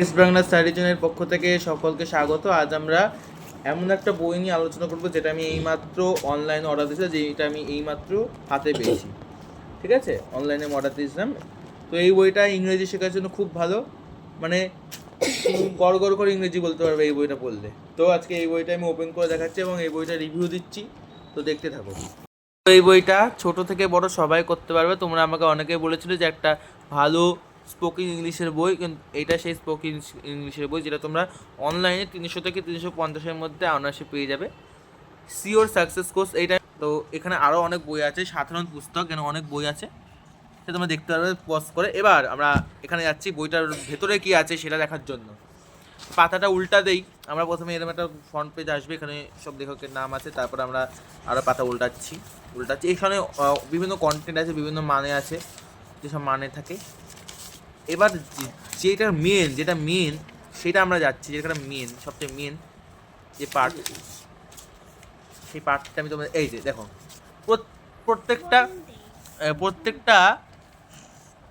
West Bangla study জোনের পক্ষ থেকে সকলকে স্বাগত। আজ আমরা এমন একটা বই নিয়ে আলোচনা করব, যেটা আমি এইমাত্র অনলাইনে অর্ডার দিয়েছিলাম যেটা আমি এইমাত্র হাতে পেয়েছি। ঠিক আছে? অনলাইনে অর্ডার দিয়েছিলাম। তো এই বইটা ইংরেজি শেখার জন্য খুব ভালো। মানে গড় গড় করে ইংরেজি বলতে পারবে এই বইটা পড়লে। তো আজকে এই বইটা আমি ওপেন করে দেখাচ্ছি এবং এই বইটা রিভিউ দিচ্ছি। তো দেখতে থাকো। তো এই বইটা ছোট থেকে বড় সবাই করতে পারবে। তোমরা আমাকে অনেকেই বলেছিলে যে একটা ভালো স্পোকেন ইংলিশের বই, কিন্তু এটা সেই স্পোকেন ইংলিশের বই যেটা তোমরা অনলাইনে তিনশো থেকে তিনশো পঞ্চাশের মধ্যে অনার্সে পেয়ে যাবে। সিওর সাকসেস কোর্স এইটা তো এখানে আরও অনেক বই আছে, সাধারণ পুস্তক, এখানে অনেক বই আছে। সেটা তোমরা দেখতে পারবে পজ করে। এবার আমরা এখানে যাচ্ছি, বইটার ভেতরে কি আছে সেটা দেখার জন্য। পাতাটা উল্টা দেই। আমরা প্রথমে এরকম একটা ফ্রন্ট পেজ আসবে, এখানে সব লেখকের নাম আছে, তারপর আমরা আরও পাতা উল্টাচ্ছি উল্টাচ্ছি। এখানে বিভিন্ন কন্টেন্ট আছে, বিভিন্ন মানে আছে, যেসব মানে থাকে। এবার যেটা মেন যেটা মেন সেটা আমরা যাচ্ছি যেটা মেন সবচেয়ে মেন যে পার্ট সেই পার্টটা আমি তোমাদের এই যে, দেখো। প্রত- প্রত্যেকটা প্রত্যেকটা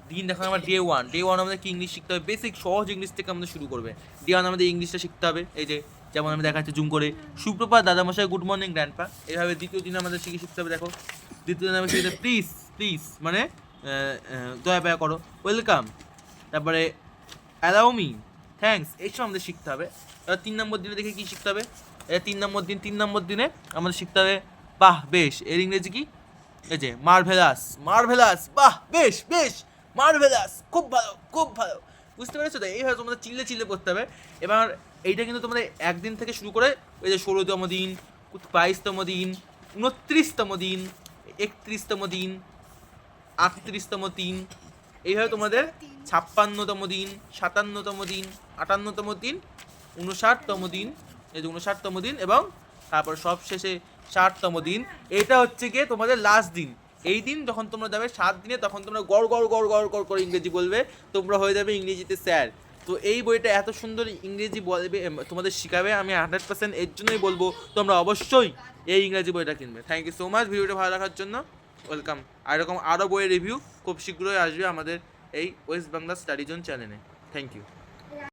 দিন দেখো আমার ডে ওয়ান ডে ওয়ান আমাদের কি ইংলিশ শিখতে হবে। বেসিক সহজ ইংলিশ থেকে আমাদের শুরু করবে। ডে ওয়ান আমাদের ইংলিশটা শিখতে হবে। এই যে, যেমন আমি দেখাচ্ছি জুম করে। সুপ্রভাত দাদামশাই গুড মর্নিং গ্র্যান্ডপা এইভাবে দ্বিতীয় দিন আমাদের শিখে শিখতে হবে, দেখো। দ্বিতীয় দিন আমি শিখতে প্লিজ প্লিজ মানে দয়া পায়া করো ওয়েলকাম তারপরে অ্যালাউ মি থ্যাঙ্কস এইসব আমাদের শিখতে হবে। এবার তিন নম্বর দিনে দেখে কি শিখতে হবে? এবার তিন নম্বর দিন, তিন নম্বর দিনে আমাদের শিখতে হবে, বাহ, বেশ, এর ইংরেজি কি? এই যে মার্ভেলাস মার্ভেলাস বাহ, বেশ বেশ মার্ভেলাস খুব ভালো খুব ভালো। বুঝতে পেরেছ তো? এইভাবে তোমাদের চিল্লে চিল্লে করতে হবে। এবার এইটা কিন্তু তোমাদের একদিন থেকে শুরু করে ওই যে ষোলোতম দিন, বাইশতম দিন, উনত্রিশতম দিন, একত্রিশতম দিন, আটত্রিশতম দিন এইভাবে তোমাদের ছাপ্পান্নতম দিন, সাতান্নতম দিন, আটান্নতম দিন উনষাটতম দিন, এই যে উনষাটতম দিন এবং তারপর সব শেষে ষাটতম দিন। এটা হচ্ছে গিয়ে তোমাদের লাস্ট দিন। এই দিন যখন তোমরা যাবে সাত দিনে, তখন তোমরা গড় গড় গড় গড় গড় করে ইংরেজি বলবে, তোমরা হয়ে যাবে ইংরেজিতে স্যার। তো এই বইটা এত সুন্দর ইংরেজি বলবে তোমাদের শিখাবে, আমি হান্ড্রেড পার্সেন্ট এর জন্যই বলব, তোমরা অবশ্যই এই ইংরেজি বইটা কিনবে। থ্যাংক ইউ সো মাচ ভিডিওটা ভালো রাখার জন্য। ওয়েলকাম। আর এরকম আরও বইয়ের রিভিউ খুব শীঘ্রই আসবে আমাদের এই ওয়েস্ট বাংলা স্টাডি জোন চ্যানেলে। Thank you.